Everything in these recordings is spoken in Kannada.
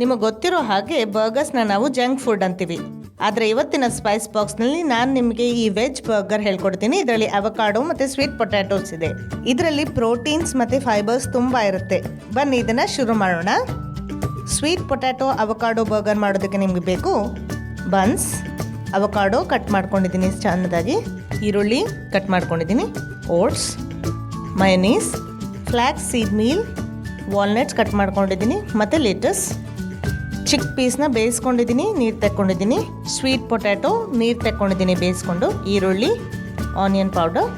ನಿಮಗೆ ಗೊತ್ತಿರೋ ಹಾಗೆ ಬರ್ಗರ್ಸ್ನ ನಾವು ಜಂಕ್ ಫುಡ್ ಅಂತೀವಿ. ಆದರೆ ಇವತ್ತಿನ ಸ್ಪೈಸ್ ಬಾಕ್ಸ್ನಲ್ಲಿ ನಾನು ನಿಮಗೆ ಈ ವೆಜ್ ಬರ್ಗರ್ ಹೇಳ್ಕೊಡ್ತೀನಿ. ಇದರಲ್ಲಿ ಅವಕಾಡೋ ಮತ್ತು ಸ್ವೀಟ್ ಪೊಟ್ಯಾಟೋಸ್ ಇದೆ. ಇದರಲ್ಲಿ ಪ್ರೋಟೀನ್ಸ್ ಮತ್ತು ಫೈಬರ್ಸ್ ತುಂಬ ಇರುತ್ತೆ. ಬನ್ನಿ ಇದನ್ನು ಶುರು ಮಾಡೋಣ. ಸ್ವೀಟ್ ಪೊಟ್ಯಾಟೊ ಅವಕಾಡೋ ಬರ್ಗರ್ ಮಾಡೋದಕ್ಕೆ ನಿಮಗೆ ಬೇಕು. ಬನ್ಸ್ ಅವಕಾಡೋ ಕಟ್ ಮಾಡ್ಕೊಂಡಿದ್ದೀನಿ ಚೆನ್ನದಾಗಿ ಈರುಳ್ಳಿ ಕಟ್ ಮಾಡ್ಕೊಂಡಿದ್ದೀನಿ. Oats mayonnaise flax seed meal walnuts cut ಮಾಡ್ಕೊಂಡಿದ್ದೀನಿ. ಮತ್ತು ಲೇಟಸ್ ಚಿಕ್ ಪೀಸ್ನ ಬೇಯಿಸ್ಕೊಂಡಿದ್ದೀನಿ, ನೀರು ತೆಕ್ಕೊಂಡಿದ್ದೀನಿ. ಸ್ವೀಟ್ ಪೊಟ್ಯಾಟೊ ನೀರು ತೆಕ್ಕೊಂಡಿದ್ದೀನಿ ಬೇಯಿಸ್ಕೊಂಡು, ಈರುಳ್ಳಿ ಆನಿಯನ್ ಪೌಡರ್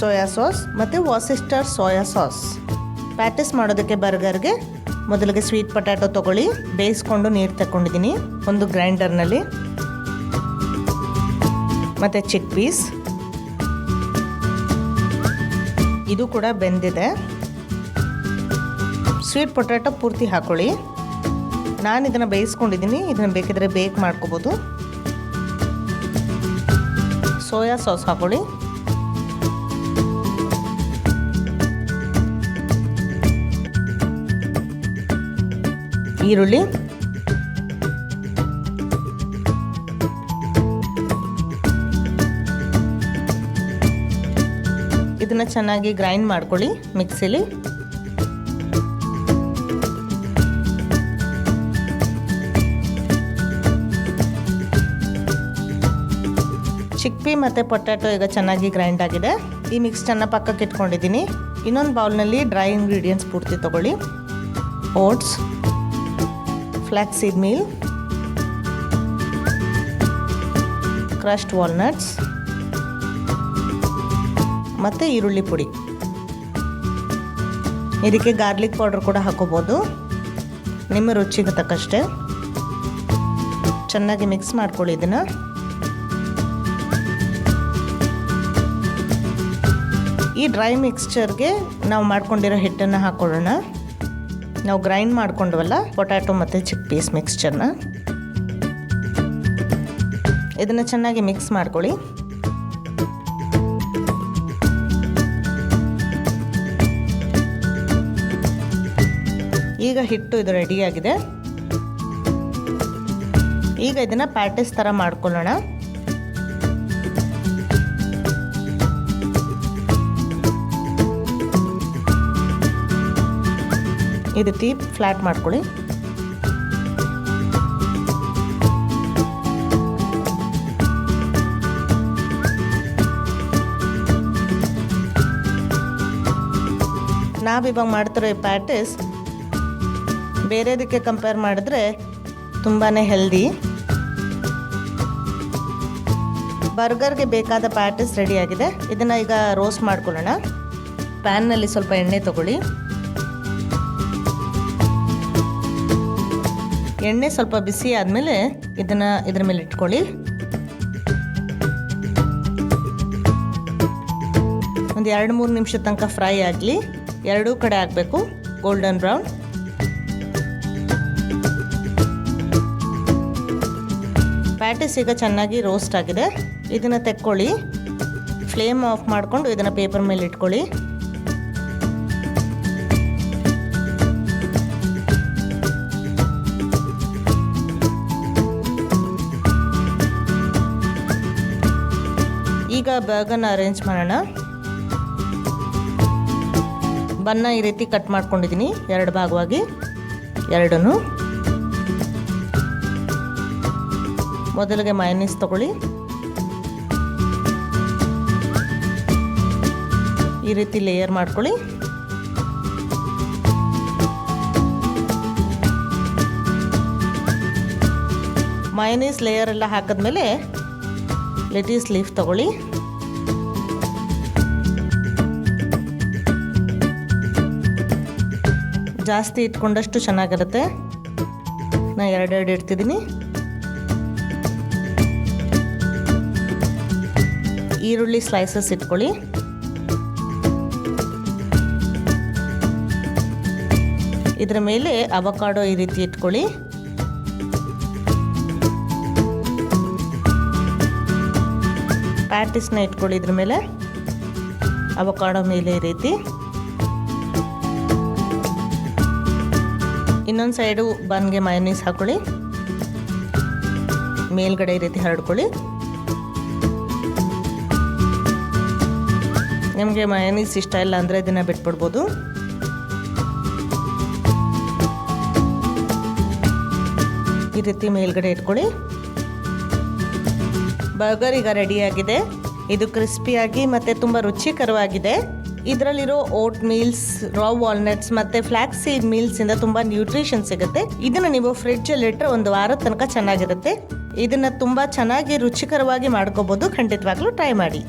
ಸೋಯಾ ಸಾಸ್ ಮತ್ತು ವಾಸಿಸ್ಟರ್ ಸೋಯಾ ಸಾಸ್ ಪ್ಯಾಟಿಸ್ ಮಾಡೋದಕ್ಕೆ ಬರ್ಗರ್ಗೆ ಮೊದಲಿಗೆ ಸ್ವೀಟ್ ಪೊಟ್ಯಾಟೊ ತೊಗೊಳ್ಳಿ, ಬೇಯಿಸ್ಕೊಂಡು ನೀರು ತಕ್ಕೊಂಡಿದ್ದೀನಿ ಒಂದು ಗ್ರೈಂಡರ್ನಲ್ಲಿ. ಮತ್ತು ಚಿಕ್ ಪೀಸ್. ಇದು ಕೂಡ ಬೆಂದಿದೆ. ಸ್ವೀಟ್ ಪೊಟ್ಯಾಟೊ ಪೂರ್ತಿ ಹಾಕೊಳ್ಳಿ. ನಾನು ಇದನ್ನು ಬೇಯಿಸ್ಕೊಂಡಿದ್ದೀನಿ, ಇದನ್ನು ಬೇಕಿದ್ರೆ ಬೇಕ್ ಮಾಡ್ಕೋಬೋದು. ಸೋಯಾ ಸಾಸ್ ಹಾಕೊಳ್ಳಿ. ಈರುಳ್ಳಿ. ಇದನ್ನ ಚೆನ್ನಾಗಿ ಗ್ರೈಂಡ್ ಮಾಡ್ಕೊಳ್ಳಿ ಮಿಕ್ಸಿಲಿ. ಚಿಕ್ಪಿ ಮತ್ತು ಪೊಟ್ಯಾಟೊ ಈಗ ಚೆನ್ನಾಗಿ ಗ್ರೈಂಡ್ ಆಗಿದೆ. ಈ ಮಿಕ್ಸ್ಚನ್ನು ಪಕ್ಕಕ್ಕೆ ಇಟ್ಕೊಂಡಿದ್ದೀನಿ. ಇನ್ನೊಂದು ಬೌಲ್ನಲ್ಲಿ ಡ್ರೈ ಇಂಗ್ರೀಡಿಯೆಂಟ್ಸ್ ಪೂರ್ತಿ ತೊಗೊಳ್ಳಿ. Oats flax seed meal crushed walnuts ಮತ್ತು ಈರುಳ್ಳಿ ಪುಡಿ. ಇದಕ್ಕೆ ಗಾರ್ಲಿಕ್ ಪೌಡರ್ ಕೂಡ ಹಾಕೋಬೋದು. ನಿಮ್ಮ ರುಚಿಗೆ ತಕ್ಕಷ್ಟೇ. ಚೆನ್ನಾಗಿ ಮಿಕ್ಸ್ ಮಾಡ್ಕೊಳ್ಳಿ ಇದನ್ನು. ಈ ಡ್ರೈ ಮಿಕ್ಸ್ಚರ್ಗೆ ನಾವು ಮಾಡ್ಕೊಂಡಿರೋ ಹಿಟ್ಟನ್ನು ಹಾಕೊಳ್ಳೋಣ. ನಾವು ಗ್ರೈಂಡ್ ಮಾಡ್ಕೊಂಡವಲ್ಲ ಪೊಟ್ಯಾಟೊ ಮತ್ತು ಚಿಕ್ ಪೀಸ್ ಮಿಕ್ಸ್ಚರ್ನ ಇದನ್ನು ಚೆನ್ನಾಗಿ ಮಿಕ್ಸ್ ಮಾಡ್ಕೊಳ್ಳಿ. ಈಗ ಹಿಟ್ಟು ಇದು ರೆಡಿಯಾಗಿದೆ ಈಗ ಇದನ್ನು ಪ್ಯಾಟಿಸ್ ಥರ ಮಾಡ್ಕೊಳ್ಳೋಣ. ಈ ರೀತಿ ಫ್ಲ್ಯಾಟ್ ಮಾಡ್ಕೊಳ್ಳಿ. ನಾವಿವಾಗ ಮಾಡ್ತಿರೋ ಈ ಪ್ಯಾಟಿಸ್ ಬೇರೆದಕ್ಕೆ ಕಂಪೇರ್ ಮಾಡಿದ್ರೆ ತುಂಬಾ ಹೆಲ್ದಿ. ಬರ್ಗರ್ಗೆ ಬೇಕಾದ ಪ್ಯಾಟಿಸ್ ರೆಡಿಯಾಗಿದೆ ಇದನ್ನು ಈಗ ರೋಸ್ಟ್ ಮಾಡ್ಕೊಳ್ಳೋಣ. ಪ್ಯಾನ್ನಲ್ಲಿ ಸ್ವಲ್ಪ ಎಣ್ಣೆ ತಗೊಳ್ಳಿ. ಎಣ್ಣೆ ಸ್ವಲ್ಪ ಬಿಸಿ ಆದಮೇಲೆ ಇದನ್ನು ಇದ್ರ ಮೇಲೆ ಇಟ್ಕೊಳ್ಳಿ. ಒಂದು ಎರಡು ಮೂರು ನಿಮಿಷ ತನಕ ಫ್ರೈ ಆಗಲಿ. ಎರಡೂ ಕಡೆ ಆಗಬೇಕು ಗೋಲ್ಡನ್ ಬ್ರೌನ್. ಪ್ಯಾಟಿಸ್ ಈಗ ಚೆನ್ನಾಗಿ ರೋಸ್ಟ್ ಆಗಿದೆ. ಇದನ್ನು ತೆಕ್ಕೊಳ್ಳಿ. ಫ್ಲೇಮ್ ಆಫ್ ಮಾಡಿಕೊಂಡು ಇದನ್ನು ಪೇಪರ್ ಮೇಲೆ ಇಟ್ಕೊಳ್ಳಿ. ಈಗ ಬರ್ಗನ್ನ ಅರೇಂಜ್ ಮಾಡೋಣ. ಬನ್ನ ಈ ರೀತಿ ಕಟ್ ಮಾಡ್ಕೊಂಡಿದ್ದೀನಿ ಎರಡು ಭಾಗವಾಗಿ, ಎರಡನ್ನು. ಮೊದಲಿಗೆ ಮಯನೀಸ್ ತಗೊಳ್ಳಿ. ಈ ರೀತಿ ಲೇಯರ್ ಮಾಡ್ಕೊಳ್ಳಿ. ಮಯನೀಸ್ ಲೇಯರ್ ಎಲ್ಲ ಹಾಕಿದ್ಮೇಲೆ ಲೆಟೀಸ್ ಲೀಫ್ ತಗೊಳ್ಳಿ. ಜಾಸ್ತಿ ಇಟ್ಕೊಂಡಷ್ಟು ಚೆನ್ನಾಗಿರುತ್ತೆ. ನಾ ಎರಡೆರಡು ಇಡ್ತಿದ್ದೀನಿ. ಈರುಳ್ಳಿ ಸ್ಲೈಸಸ್ ಇಟ್ಕೊಳ್ಳಿ. ಇದರ ಮೇಲೆ ಅವಕಾಡೊ ಈ ರೀತಿ ಇಟ್ಕೊಳ್ಳಿ. ಪ್ಯಾಟಿಸ್ನ ಇಟ್ಕೊಳ್ಳಿ ಇದ್ರ ಮೇಲೆ. ಅವಕಾಡೋ ಮೇಲೆ ಈ ರೀತಿ. ಇನ್ನೊಂದು ಸೈಡು ಬನ್ಗೆ ಮಯನೀಸ್ ಹಾಕೊಳ್ಳಿ. ಮೇಲ್ಗಡೆ ಈ ರೀತಿ ಹರಡ್ಕೊಳ್ಳಿ. ನಿಮಗೆ ಮಯನೀಸ್ ಇಷ್ಟ ಇಲ್ಲ ಅಂದರೆ ಇದನ್ನು ಬಿಟ್ಬಿಡ್ಬೋದು. ಈ ರೀತಿ ಮೇಲ್ಗಡೆ ಇಟ್ಕೊಳ್ಳಿ. ಬರ್ಗರ್ ಈಗ ರೆಡಿಯಾಗಿದೆ ಇದು ಕ್ರಿಸ್ಪಿಯಾಗಿ ಮತ್ತು ತುಂಬ ರುಚಿಕರವಾಗಿದೆ. ಇದರಲ್ಲಿರೋ ಓಟ್ ಮೀಲ್ಸ್ ರಾ ವಾಲ್ನಟ್ಸ್ ಮತ್ತು ಫ್ಲಾಕ್ಸ್ ಸೀಡ್ ಮೀಲ್ಸ್ ಇಂದ ತುಂಬಾ ನ್ಯೂಟ್ರಿಷನ್ ಸಿಗುತ್ತೆ. ಇದನ್ನ ನೀವು ಫ್ರಿಡ್ಜ್ ಅಲ್ಲಿ ಇಟ್ಟರೆ ಒಂದು ವಾರದ ತನಕ ಚೆನ್ನಾಗಿರುತ್ತೆ. ಇದನ್ನ ತುಂಬ ಚೆನ್ನಾಗಿ ರುಚಿಕರವಾಗಿ ಮಾಡ್ಕೋಬಹುದು ಖಂಡಿತವಾಗ್ಲೂ ಟ್ರೈ ಮಾಡಿ.